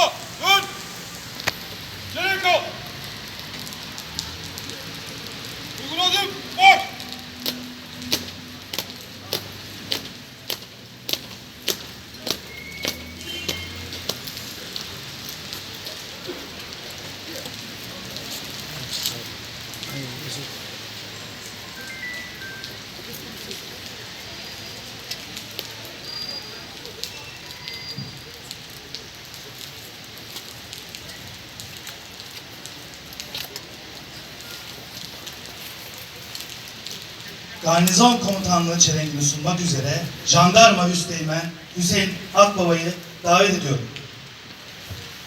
Sola. Dön. Çeyrek al. Uyguladım. Marş. Garnizon Komutanlığı çelenkini sunmak üzere Jandarma Üsteğmen Hüseyin Akbaba'yı davet ediyorum.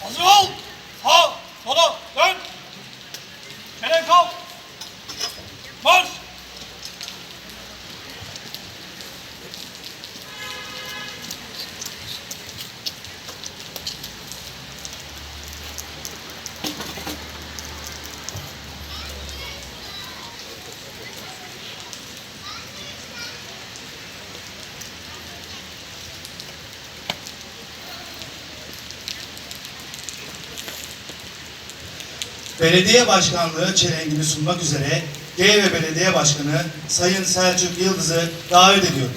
Hazır ol. Sağ. Sola. Dön. Çeyrek al. Belediye Başkanlığı çelenkini sunmak üzere GV Belediye Başkanı Sayın Selçuk Yıldız'ı davet ediyorum.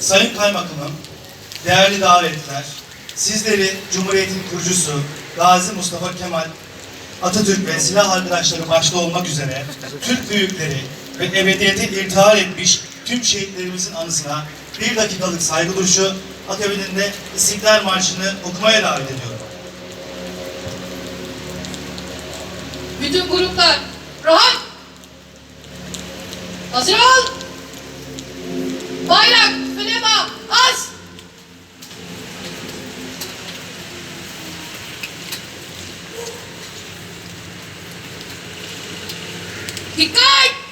Sayın Kaymakamım, değerli davetliler, sizleri Cumhuriyet'in kurucusu Gazi Mustafa Kemal Atatürk ve silah arkadaşları başta olmak üzere Türk büyükleri ve ebediyete irtihar etmiş tüm şehitlerimizin anısına bir dakikalık saygı duruşu akabininde İstiklal Marşı'nı okumaya davet ediyorum. Bütün gruplar rahat. Hazır ol. Bayrak, Hikay!